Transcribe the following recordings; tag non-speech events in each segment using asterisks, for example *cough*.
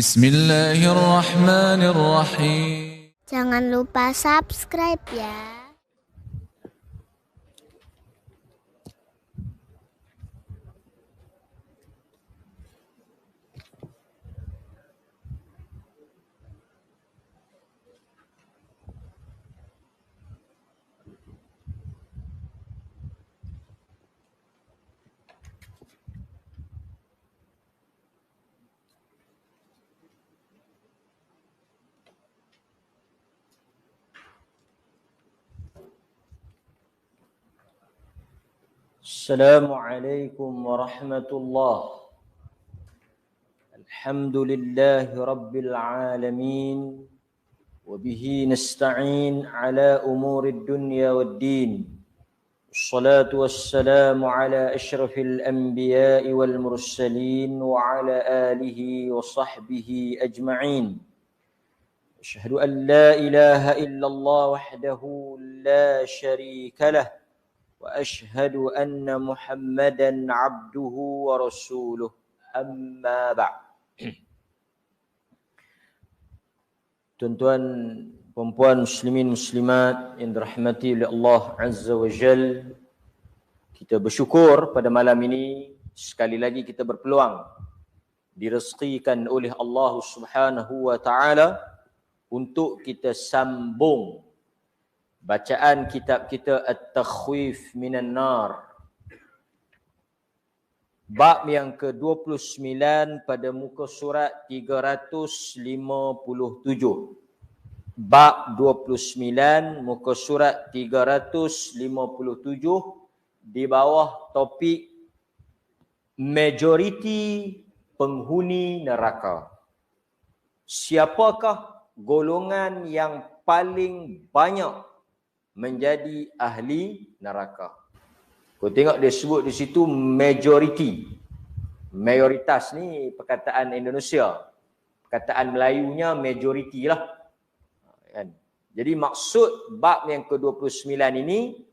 Bismillahirrahmanirrahim. Jangan lupa subscribe ya. السلام عليكم ورحمة الله. الحمد لله رب العالمين وبه نستعين على أمور الدنيا والدين. الصلاة والسلام على أشرف الأنبياء والمرسلين وعلى آله وصحبه أجمعين. أشهد أن لا إله إلا الله وحده لا شريك له. واشهد ان محمدا عبده ورسوله اما بعد Tuan-tuan, puan muslimin muslimat yang dirahmati oleh Allah Azza wa Jal Kita bersyukur pada malam ini sekali lagi kita berpeluang direzekikan oleh Allah Subhanahu wa taala untuk kita sambung bacaan kitab kita At-Takhwif Minan Nar. Bab yang ke-29 pada muka surat 357 bab 29 muka surat 357 di bawah topik majoriti penghuni neraka. Siapakah golongan yang paling banyak menjadi ahli neraka. Kau tengok dia sebut di situ majority. Mayoritas ni perkataan Indonesia. Perkataan Melayunya majority lah. Kan? Jadi maksud bab yang ke-29 ini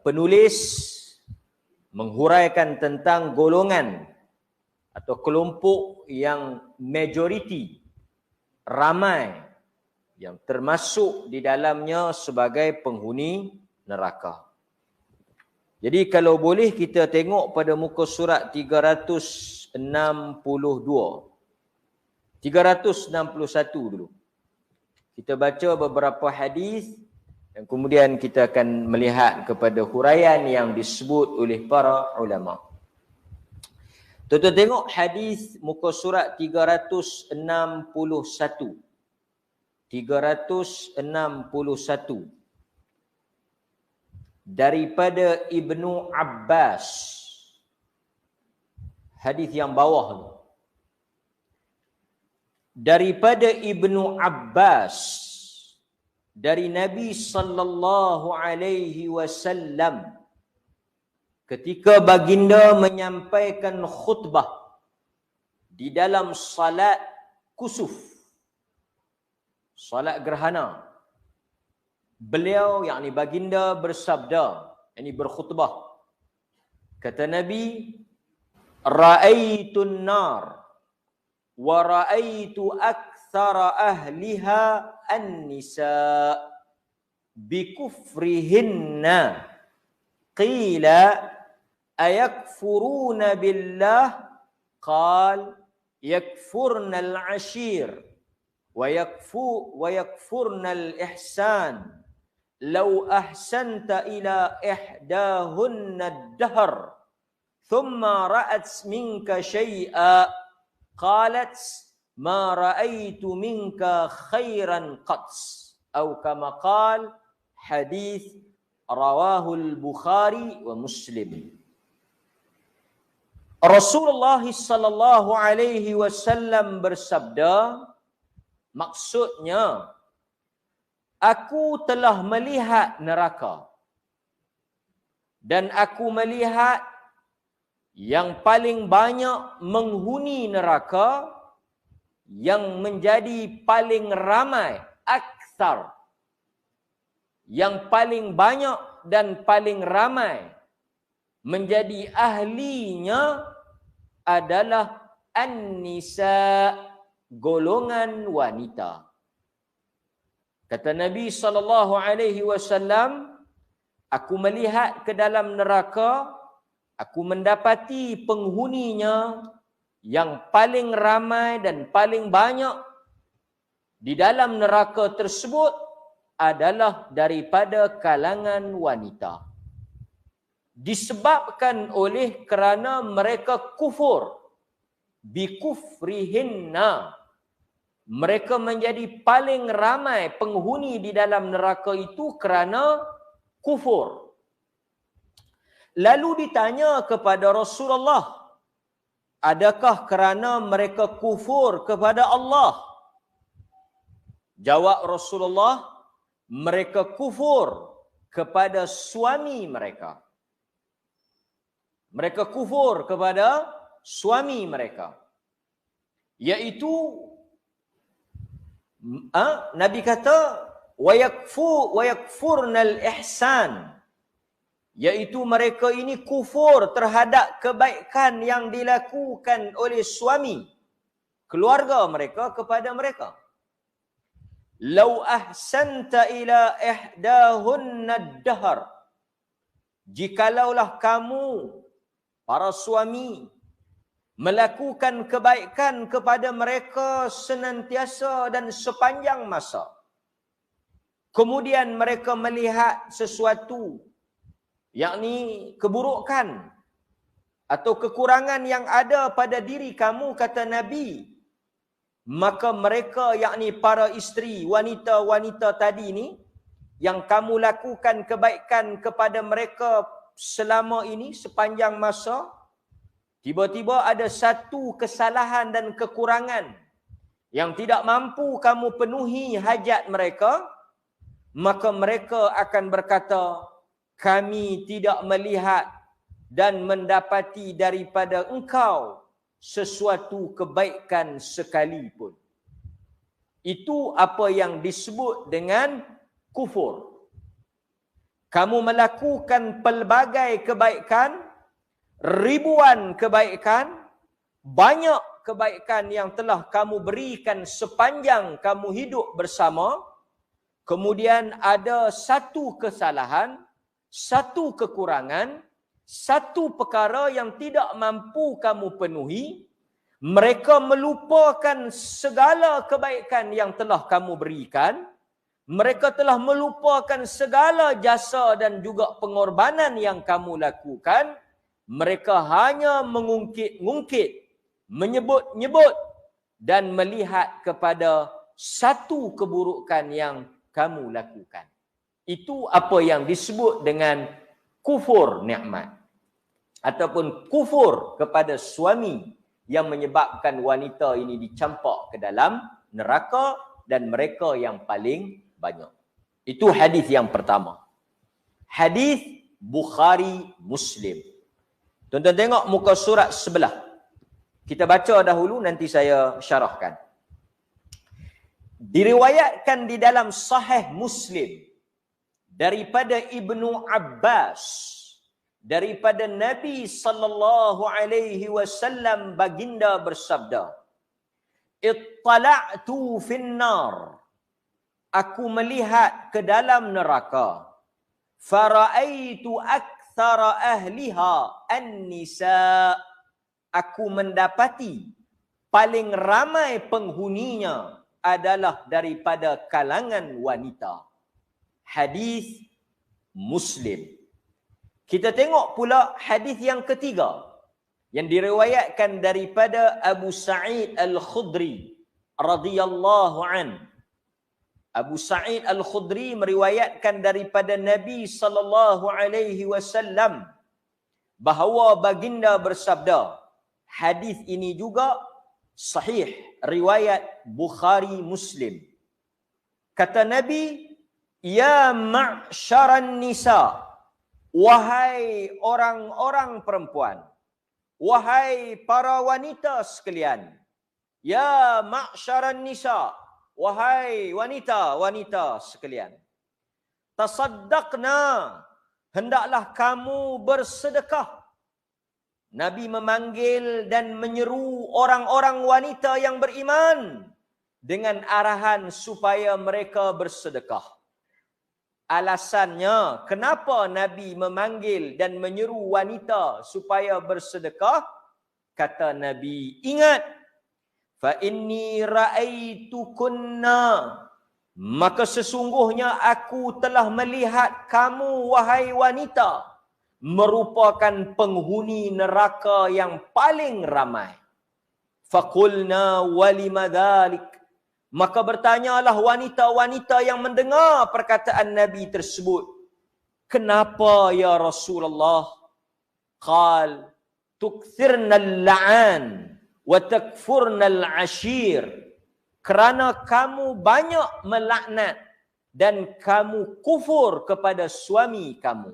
penulis menghuraikan tentang golongan atau kelompok yang majority ramai yang termasuk di dalamnya sebagai penghuni neraka. Jadi kalau boleh kita tengok pada muka surat 362. 361 dulu. Kita baca beberapa hadis dan kemudian kita akan melihat kepada huraian yang disebut oleh para ulama. Tuan-tuan tengok hadis muka surat 361. 361 daripada Ibnu Abbas. Hadis yang bawah tu. Daripada Ibnu Abbas. Dari Nabi sallallahu alaihi wasallam. Ketika baginda menyampaikan khutbah di dalam salat kusuf salat gerhana. Beliau yakni baginda bersabda, ini berkhutbah. Kata Nabi, "Ra'aitun nar wa ra'aitu aktsara ahliha an-nisa bi kufrihinna." Qila ayakfuruna billah? Qal yakfurna al-ashir. ويكفو ويكفرن الإحسان. لو أحسنت إلى إحداهن الدهر ثم رأت منك شيئا قالت ما رأيت منك خيرا قط. أو كما قال حديث رواه البخاري ومسلم. رسول الله صلى الله عليه وسلم bersabda Maksudnya, aku telah melihat neraka. Dan aku melihat yang paling banyak menghuni neraka yang menjadi paling ramai, aksar. Yang paling banyak dan paling ramai menjadi ahlinya adalah an-nisa golongan wanita. Kata Nabi sallallahu alaihi wasallam, aku melihat ke dalam neraka, aku mendapati penghuninya yang paling ramai dan paling banyak di dalam neraka tersebut adalah daripada kalangan wanita. Disebabkan oleh kerana mereka kufur bikufrihinna mereka menjadi paling ramai penghuni di dalam neraka itu kerana kufur. Lalu ditanya kepada Rasulullah, adakah kerana mereka kufur kepada Allah? Jawab Rasulullah, mereka kufur kepada suami mereka. Mereka kufur kepada suami mereka. Iaitu ha? Nabi kata wayakfu wayakfurnal ihsan iaitu mereka ini kufur terhadap kebaikan yang dilakukan oleh suami keluarga mereka kepada mereka lau ahsanta ila ihdahunna ad-dahr jikalaulah kamu para suami melakukan kebaikan kepada mereka senantiasa dan sepanjang masa. Kemudian mereka melihat sesuatu yakni keburukan atau kekurangan yang ada pada diri kamu kata nabi. Maka mereka yakni para isteri wanita-wanita tadi ni yang kamu lakukan kebaikan kepada mereka selama ini sepanjang masa tiba-tiba ada satu kesalahan dan kekurangan yang tidak mampu kamu penuhi hajat mereka maka mereka akan berkata kami tidak melihat dan mendapati daripada engkau sesuatu kebaikan sekalipun. Itu apa yang disebut dengan kufur. Kamu melakukan pelbagai kebaikan, ribuan kebaikan, banyak kebaikan yang telah kamu berikan sepanjang kamu hidup bersama, kemudian ada satu kesalahan, satu kekurangan, satu perkara yang tidak mampu kamu penuhi, mereka melupakan segala kebaikan yang telah kamu berikan, mereka telah melupakan segala jasa dan juga pengorbanan yang kamu lakukan, mereka hanya mengungkit-ungkit, menyebut-nyebut dan melihat kepada satu keburukan yang kamu lakukan. Itu apa yang disebut dengan kufur nikmat. Ataupun kufur kepada suami yang menyebabkan wanita ini dicampak ke dalam neraka dan mereka yang paling banyak. Itu hadis yang pertama. Hadis Bukhari Muslim. Tuan-tuan tengok muka surat sebelah. Kita baca dahulu nanti saya syarahkan. Diriwayatkan di dalam sahih Muslim daripada Ibnu Abbas daripada Nabi sallallahu alaihi wasallam baginda bersabda Ittala'tu finnar Aku melihat ke dalam neraka faraitu akthara ahliha an-nisa Aku mendapati paling ramai penghuninya adalah daripada kalangan wanita hadis Muslim. Kita tengok pula hadis yang ketiga yang diriwayatkan daripada Abu Sa'id Al-Khudri radhiyallahu an. Abu Sa'id Al-Khudri meriwayatkan daripada Nabi sallallahu alaihi wasallam bahawa baginda bersabda hadis ini juga sahih riwayat Bukhari Muslim. Kata Nabi Ya ma'syaran nisa. Wahai orang-orang perempuan. Wahai para wanita sekalian. Ya ma'syaran nisa. Wahai wanita-wanita sekalian. Tasaddaqna. Hendaklah kamu bersedekah. Nabi memanggil dan menyeru orang-orang wanita yang beriman dengan arahan supaya mereka bersedekah. Alasannya, kenapa Nabi memanggil dan menyeru wanita supaya bersedekah? Kata Nabi, ingat, fa inni ra'aitukunna maka sesungguhnya aku telah melihat kamu wahai wanita merupakan penghuni neraka yang paling ramai. Faqulna walimadhalik. Maka bertanyalah wanita-wanita yang mendengar perkataan Nabi tersebut. Kenapa ya Rasulullah? Qal tukthirna al-la'an wa takfurna al-ashir. Kerana kamu banyak melaknat dan kamu kufur kepada suami kamu.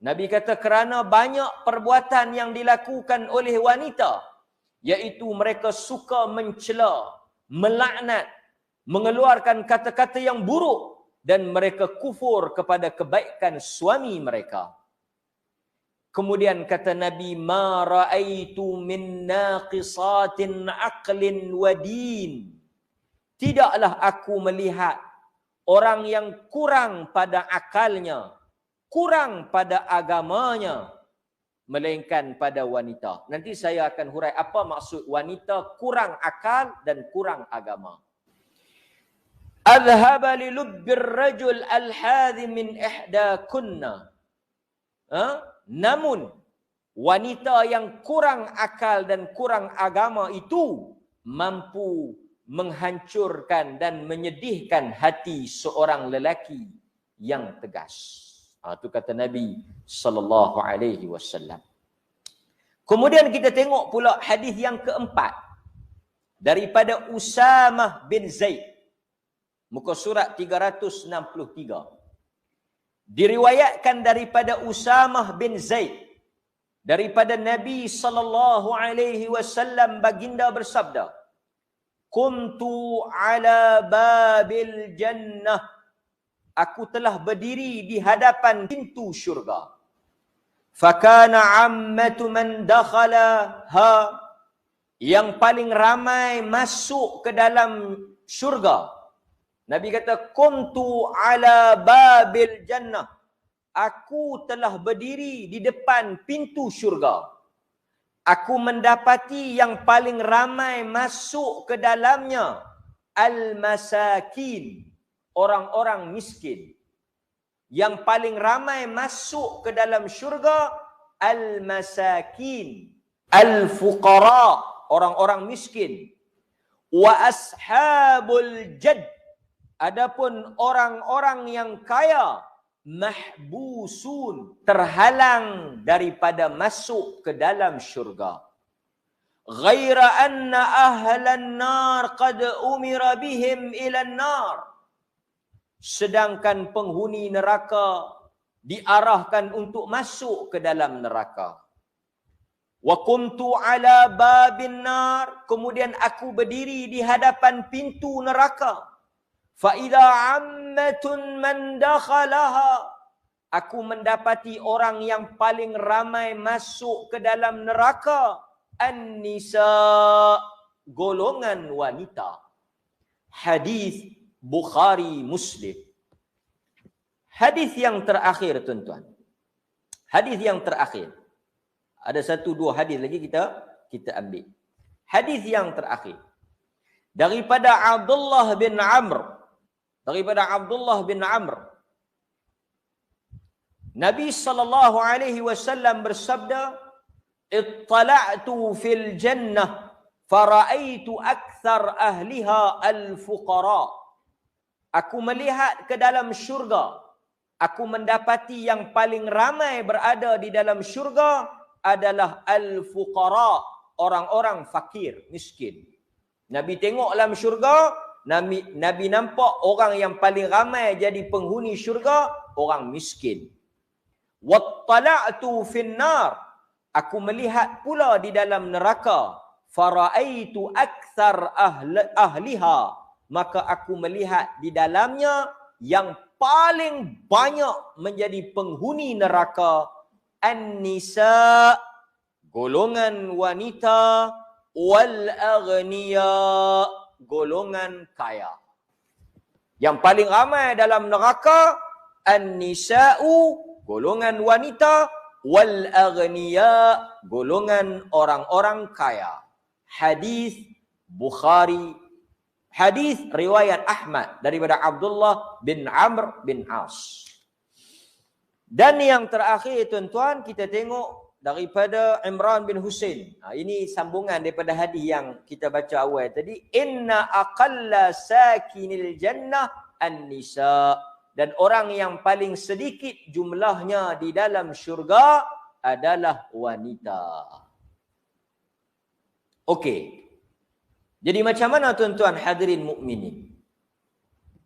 Nabi kata kerana banyak perbuatan yang dilakukan oleh wanita iaitu mereka suka mencela, melaknat, mengeluarkan kata-kata yang buruk dan mereka kufur kepada kebaikan suami mereka. Kemudian kata Nabi, "Ma ra'aitu min naqisatin aqlin wa din." Tidaklah aku melihat orang yang kurang pada akalnya kurang pada agamanya melainkan pada wanita. Nanti saya akan hurai apa maksud wanita kurang akal dan kurang agama. Adhaba li lubbir rajul al-hadhi min ihda kunna. Ha? Namun wanita yang kurang akal dan kurang agama itu mampu menghancurkan dan menyedihkan hati seorang lelaki yang tegas. Ha, itu kata Nabi sallallahu alaihi wasallam. Kemudian kita tengok pula hadis yang keempat daripada Usamah bin Zaid. Muka surat 363. Diriwayatkan daripada Usamah bin Zaid daripada Nabi sallallahu alaihi wasallam baginda bersabda, "Kuntu ala babil jannah" aku telah berdiri di hadapan pintu syurga. Fakana ammatu man dakhala ha yang paling ramai masuk ke dalam syurga. Nabi kata kuntu ala babil jannah. Aku telah berdiri di depan pintu syurga. Aku mendapati yang paling ramai masuk ke dalamnya al-masakin orang-orang miskin. Yang paling ramai masuk ke dalam syurga al-masakin, al-fuqara, orang-orang miskin. Wa ashabul jad. Adapun orang-orang yang kaya mahbusun terhalang daripada masuk ke dalam syurga. Ghaira anna ahlan nar qad umira bihim ila nar sedangkan penghuni neraka diarahkan untuk masuk ke dalam neraka. Wa kuntu ala babin nar, kemudian aku berdiri di hadapan pintu neraka. Fa idza ammatun man dakhalaha, aku mendapati orang yang paling ramai masuk ke dalam neraka an-nisa golongan wanita. Hadis Bukhari Muslim. Hadis yang terakhir tuan-tuan. Hadis yang terakhir. Ada satu dua hadis lagi kita kita ambil. Hadis yang terakhir. Daripada Abdullah bin Amr. Daripada Abdullah bin Amr. Nabi sallallahu alaihi wasallam bersabda, "Ittala'tu fil jannah fara'aitu akthar ahliha al-fuqara." Aku melihat ke dalam syurga. Aku mendapati yang paling ramai berada di dalam syurga adalah al-fuqara, orang-orang fakir, miskin. Nabi tengok dalam syurga, Nabi, Nabi nampak orang yang paling ramai jadi penghuni syurga, orang miskin. Wattala'tu finnar. Aku melihat pula di dalam neraka. Fara'aitu akthar ahliha maka aku melihat di dalamnya yang paling banyak menjadi penghuni neraka an-nisa golongan wanita wal aghniya golongan kaya. Yang paling ramai dalam neraka an-nisa'u golongan wanita wal aghniya golongan orang-orang kaya. Hadis Bukhari hadis riwayat Ahmad daripada Abdullah bin Amr bin As. Dan yang terakhir tuan-tuan kita tengok daripada Imran bin Husain. Ha, ini sambungan daripada hadis yang kita baca awal tadi. Inna aqalla sakinil jannah an-nisa. Dan orang yang paling sedikit jumlahnya di dalam syurga adalah wanita. Okey. Jadi macam mana tuan-tuan hadirin mukminin?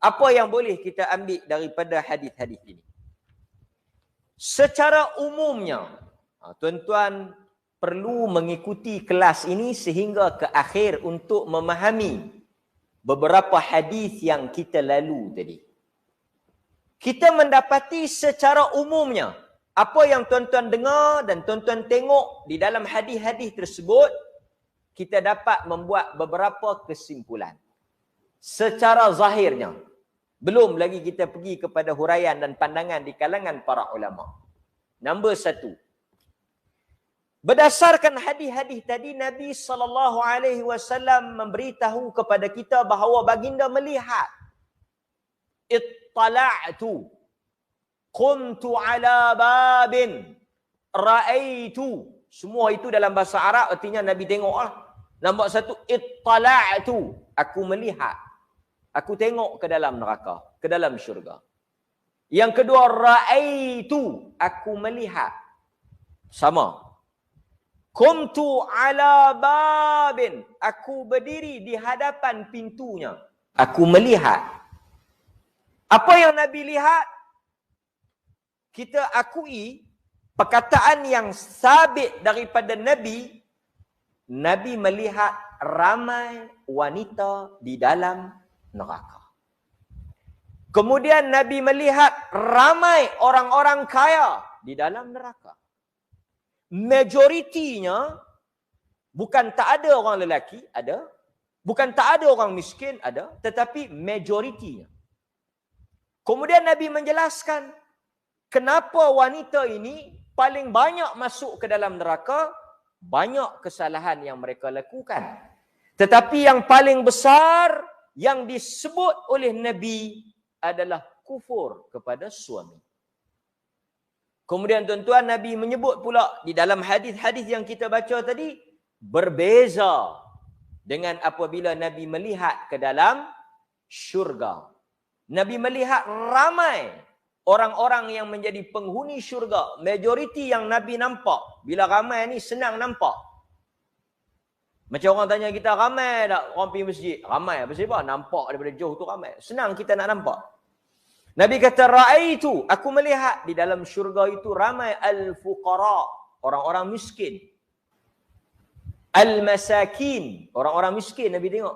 Apa yang boleh kita ambil daripada hadis-hadis ini? Secara umumnya, tuan-tuan perlu mengikuti kelas ini sehingga ke akhir untuk memahami beberapa hadis yang kita lalu tadi. Kita mendapati secara umumnya apa yang tuan-tuan dengar dan tuan-tuan tengok di dalam hadis-hadis tersebut kita dapat membuat beberapa kesimpulan. Secara zahirnya, belum lagi kita pergi kepada huraian dan pandangan di kalangan para ulama. Nombor satu. Berdasarkan hadis-hadis tadi Nabi sallallahu alaihi wasallam memberitahu kepada kita bahawa baginda melihat ittala'tu qumtu ala babin ra'aitu semua itu dalam bahasa Arab artinya Nabi tengoklah Nombor satu, ittala'tu. Aku melihat. Aku tengok ke dalam neraka. Ke dalam syurga. Yang kedua, ra'aitu. Aku melihat. Sama. Kumtu ala babin. Aku berdiri di hadapan pintunya. Aku melihat. Apa yang Nabi lihat? Kita akui perkataan yang sabit daripada Nabi Nabi melihat ramai wanita di dalam neraka. Kemudian Nabi melihat ramai orang-orang kaya di dalam neraka. Majoritinya bukan tak ada orang lelaki, ada. Bukan tak ada orang miskin, ada. Tetapi majoritinya. Kemudian Nabi menjelaskan kenapa wanita ini paling banyak masuk ke dalam neraka banyak kesalahan yang mereka lakukan. Tetapi yang paling besar yang disebut oleh Nabi adalah kufur kepada suami. Kemudian tuan-tuan Nabi menyebut pula di dalam hadis-hadis yang kita baca tadi berbeza dengan apabila Nabi melihat ke dalam syurga. Nabi melihat ramai orang-orang yang menjadi penghuni syurga, majoriti yang Nabi nampak, bila ramai ni senang nampak. Macam orang tanya kita, ramai tak orang pergi masjid? Ramai, apa sebab? Nampak daripada jauh tu ramai. Senang kita nak nampak. Nabi kata, Ra'aitu, aku melihat di dalam syurga itu ramai al-fuqara, orang-orang miskin. Al-masakin, orang-orang miskin Nabi tengok.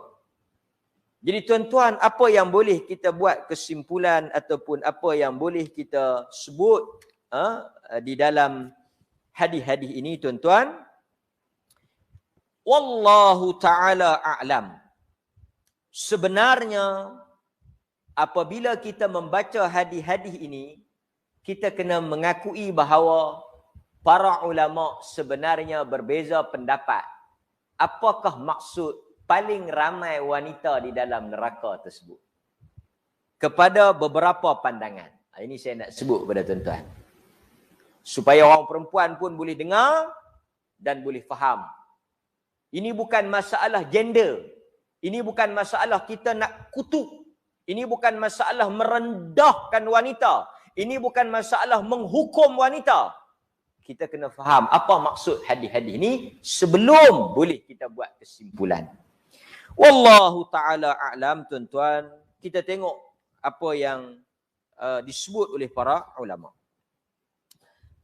Jadi tuan-tuan, apa yang boleh kita buat kesimpulan ataupun apa yang boleh kita sebut uh, di dalam hadis-hadis ini tuan-tuan? Wallahu ta'ala a'lam. Sebenarnya, apabila kita membaca hadis-hadis ini, kita kena mengakui bahawa para ulama sebenarnya berbeza pendapat. Apakah maksud paling ramai wanita di dalam neraka tersebut. Kepada beberapa pandangan. Ha, ini saya nak sebut kepada tuan-tuan. Supaya orang perempuan pun boleh dengar dan boleh faham. Ini bukan masalah gender. Ini bukan masalah kita nak kutuk. Ini bukan masalah merendahkan wanita. Ini bukan masalah menghukum wanita. Kita kena faham apa maksud hadis-hadis ini sebelum boleh kita buat kesimpulan. Wallahu taala a'lam tuan-tuan. Kita tengok apa yang uh, disebut oleh para ulama.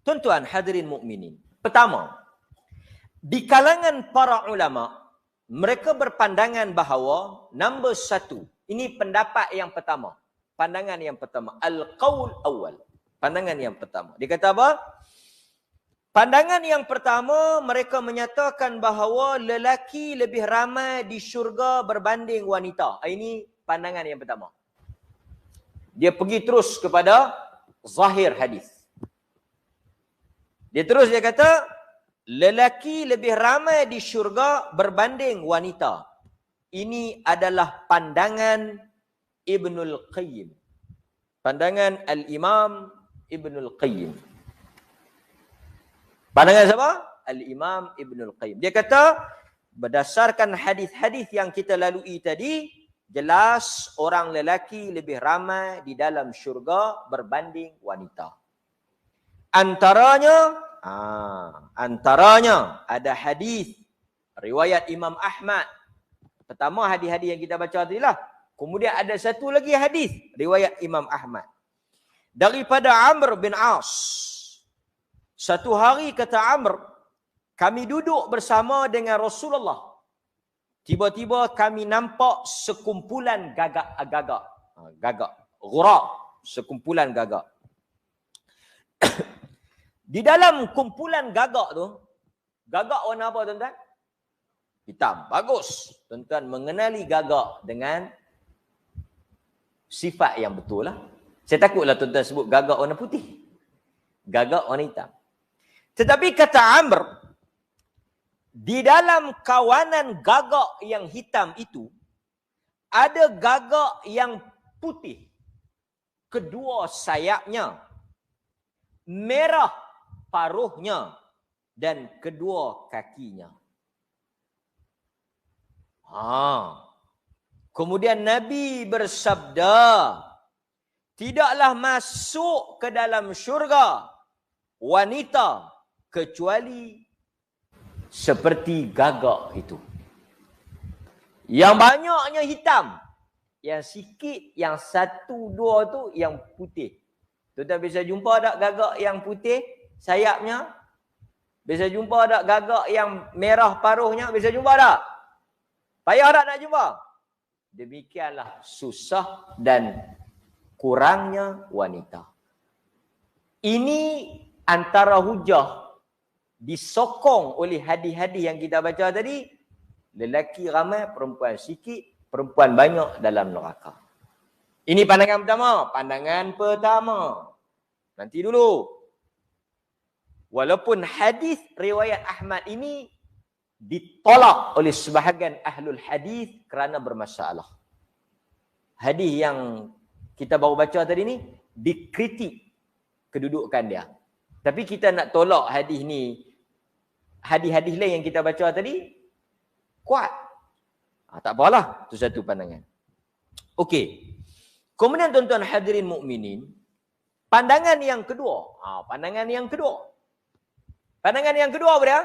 Tuan-tuan hadirin mukminin. Pertama, di kalangan para ulama mereka berpandangan bahawa nombor satu, ini pendapat yang pertama. Pandangan yang pertama, al-qaul awal. Pandangan yang pertama. Dia kata apa? Pandangan yang pertama, mereka menyatakan bahawa lelaki lebih ramai di syurga berbanding wanita. Ah, ini pandangan yang pertama. Dia pergi terus kepada zahir hadis. Dia terus dia kata, lelaki lebih ramai di syurga berbanding wanita. Ini adalah pandangan Ibnul Qayyim. Pandangan Al-Imam Ibnul Qayyim. Pandangan siapa? Al-Imam Ibnul Qayyim. Dia kata, berdasarkan hadis-hadis yang kita lalui tadi, jelas orang lelaki lebih ramai di dalam syurga berbanding wanita. Antaranya, ah, antaranya ada hadis riwayat Imam Ahmad. Pertama hadis-hadis yang kita baca tadi lah. Kemudian ada satu lagi hadis riwayat Imam Ahmad. Daripada Amr bin As. Satu hari kata Amr, kami duduk bersama dengan Rasulullah. Tiba-tiba kami nampak sekumpulan gagak-gagak. Ha, gagak. Ghurak. Sekumpulan gagak. *coughs* Di dalam kumpulan gagak tu, gagak warna apa tuan-tuan? Hitam. Bagus. Tuan-tuan mengenali gagak dengan sifat yang betul lah. Saya takutlah tuan-tuan sebut gagak warna putih. Gagak warna hitam. Tetapi kata Amr, di dalam kawanan gagak yang hitam itu, ada gagak yang putih. Kedua sayapnya, merah paruhnya dan kedua kakinya. Ha. Kemudian Nabi bersabda, tidaklah masuk ke dalam syurga wanita kecuali seperti gagak itu. Yang banyaknya hitam. Yang sikit, yang satu, dua tu yang putih. Tuan-tuan bisa jumpa tak gagak yang putih sayapnya? Bisa jumpa tak gagak yang merah paruhnya? Bisa jumpa tak? Payah tak nak jumpa? Demikianlah susah dan kurangnya wanita. Ini antara hujah disokong oleh hadis-hadis yang kita baca tadi, lelaki ramai, perempuan sikit, perempuan banyak dalam neraka. Ini pandangan pertama. Pandangan pertama. Nanti dulu. Walaupun hadis riwayat Ahmad ini ditolak oleh sebahagian ahlul hadis kerana bermasalah. Hadis yang kita baru baca tadi ni dikritik kedudukan dia. Tapi kita nak tolak hadis ni hadis-hadis lain yang kita baca tadi kuat. Ha, tak apalah, itu satu pandangan. Okey. Kemudian tuan-tuan hadirin mukminin, pandangan yang kedua. Ha, pandangan yang kedua. Pandangan yang kedua apa dia?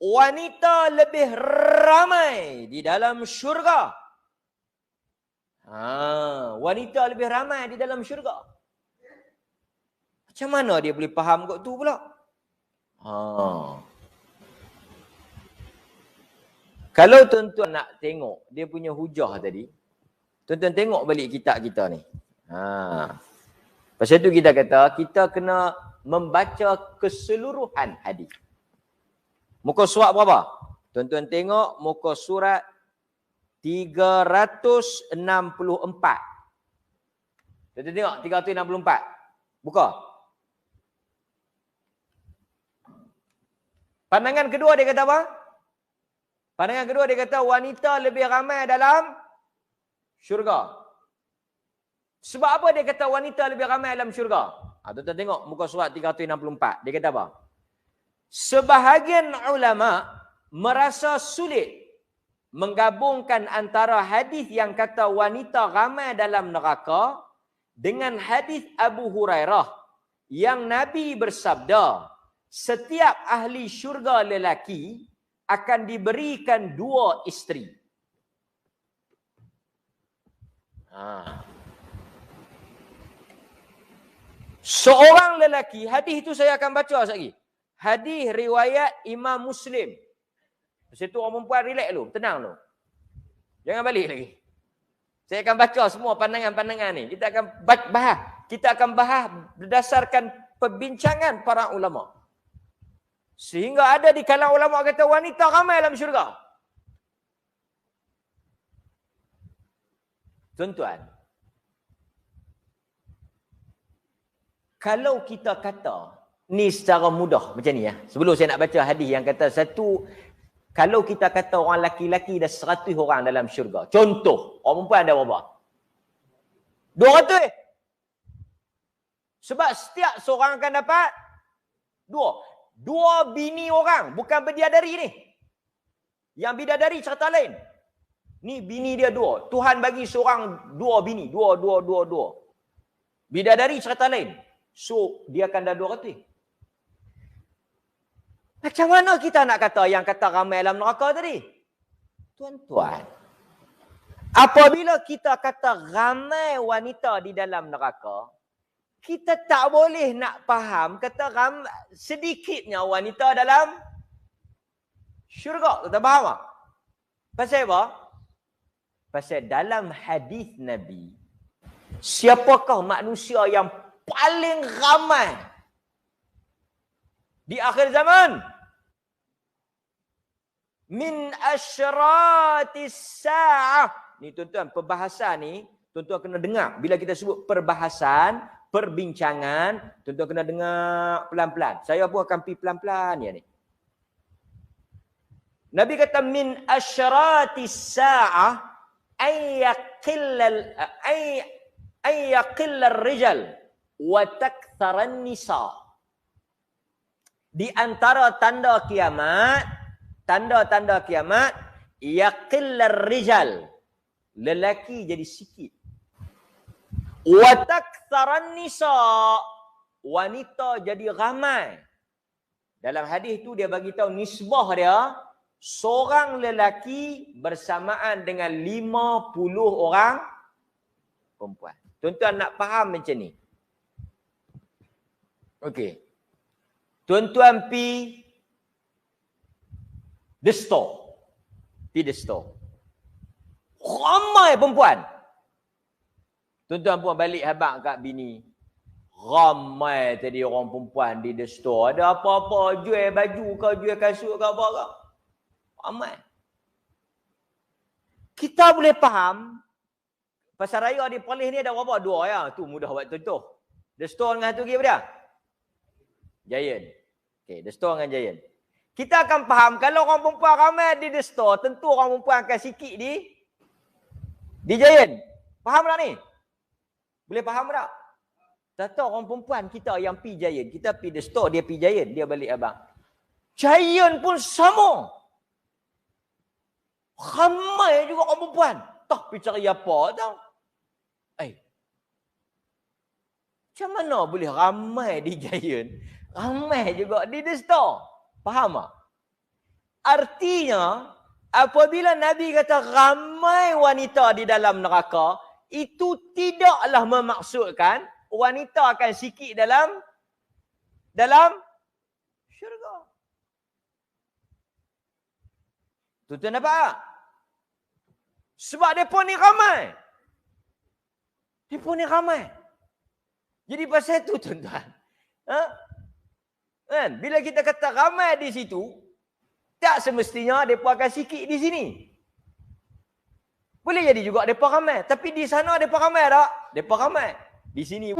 Wanita lebih ramai di dalam syurga. Ha, wanita lebih ramai di dalam syurga. Macam mana dia boleh faham kot tu pula? Ha. Kalau tuan-tuan nak tengok dia punya hujah tadi, tuan-tuan tengok balik kitab kita ni. Ha. Pasal tu kita kata, kita kena membaca keseluruhan hadis. Muka surat berapa? Tuan-tuan tengok muka surat 364. Tuan-tuan tengok 364. Buka. Pandangan kedua dia kata apa? Pandangan kedua dia kata wanita lebih ramai dalam syurga. Sebab apa dia kata wanita lebih ramai dalam syurga? Ha, tuan-tuan tengok muka surat 364. Dia kata apa? Sebahagian ulama merasa sulit menggabungkan antara hadis yang kata wanita ramai dalam neraka dengan hadis Abu Hurairah yang Nabi bersabda, setiap ahli syurga lelaki akan diberikan dua isteri. Ha. Seorang lelaki, hadis itu saya akan baca lagi. Hadis riwayat Imam Muslim. Situ orang perempuan relax dulu, tenang dulu. Jangan balik lagi. Saya akan baca semua pandangan-pandangan ni. Kita akan bahas. Kita akan bahas berdasarkan perbincangan para ulama. Sehingga ada di kalangan ulama kata wanita ramai dalam syurga. Tuan-tuan. Kalau kita kata ni secara mudah macam ni ya. Sebelum saya nak baca hadis yang kata satu kalau kita kata orang laki-laki dah seratus orang dalam syurga. Contoh, orang perempuan ada berapa? Dua ratus. Sebab setiap seorang akan dapat dua. Dua bini orang. Bukan bidadari ni. Yang bidadari cerita lain. Ni bini dia dua. Tuhan bagi seorang dua bini. Dua, dua, dua, dua. Bidadari cerita lain. So, dia akan dah dua ratus. Macam mana kita nak kata yang kata ramai dalam neraka tadi? Tuan-tuan. Apabila kita kata ramai wanita di dalam neraka, kita tak boleh nak faham kata ram, sedikitnya wanita dalam syurga. Kita faham tak? Pasal apa? Pasal dalam hadis Nabi, siapakah manusia yang paling ramai di akhir zaman? Min asyratis sa'ah. Ni tuan-tuan, perbahasan ni, tuan-tuan kena dengar. Bila kita sebut perbahasan, perbincangan, tuan-tuan kena dengar pelan-pelan. Saya pun akan pergi pelan-pelan ya ni. Nabi kata min asyrati sa'ah ayyaqillal ay ayyaqillar rijal wa taktharan nisa. Di antara tanda kiamat, tanda-tanda kiamat yaqillar rijal. Lelaki jadi sikit. Wataksaran nisa. Wanita jadi ramai. Dalam hadis tu dia bagi tahu nisbah dia seorang lelaki bersamaan dengan 50 orang perempuan. Tuan-tuan nak faham macam ni. Okey. Tuan-tuan pi the store. Pi the store. Ramai perempuan. Tuan-tuan pun balik habak kat bini. Ramai tadi orang perempuan di the store. Ada apa-apa jual baju ke jual kasut ke apa ke. Ramai. Kita boleh faham. Pasar raya di Perlis ni ada berapa? Dua ya. Tu mudah buat contoh. The store dengan tu apa dia? Giant. Okay, the store dengan Giant. Kita akan faham kalau orang perempuan ramai di the store, tentu orang perempuan akan sikit di di Giant. Faham tak ni? Boleh faham tak? Tak tahu orang perempuan kita yang pi Giant. Kita pi the store, dia pi Giant. Dia balik abang. Giant pun sama. Ramai juga orang perempuan. Tak pi cari apa tau. Eh. Macam mana boleh ramai di Giant? Ramai juga di the store. Faham tak? Artinya, apabila Nabi kata ramai wanita di dalam neraka, itu tidaklah memaksudkan wanita akan sikit dalam dalam syurga. Tuan-tuan nampak tak? Sebab mereka ni ramai. Mereka ni ramai. Jadi pasal itu tuan-tuan. Ha? Kan? Bila kita kata ramai di situ, tak semestinya mereka akan sikit di sini. Boleh jadi juga mereka ramai. Tapi di sana mereka ramai tak? Mereka ramai. Di sini.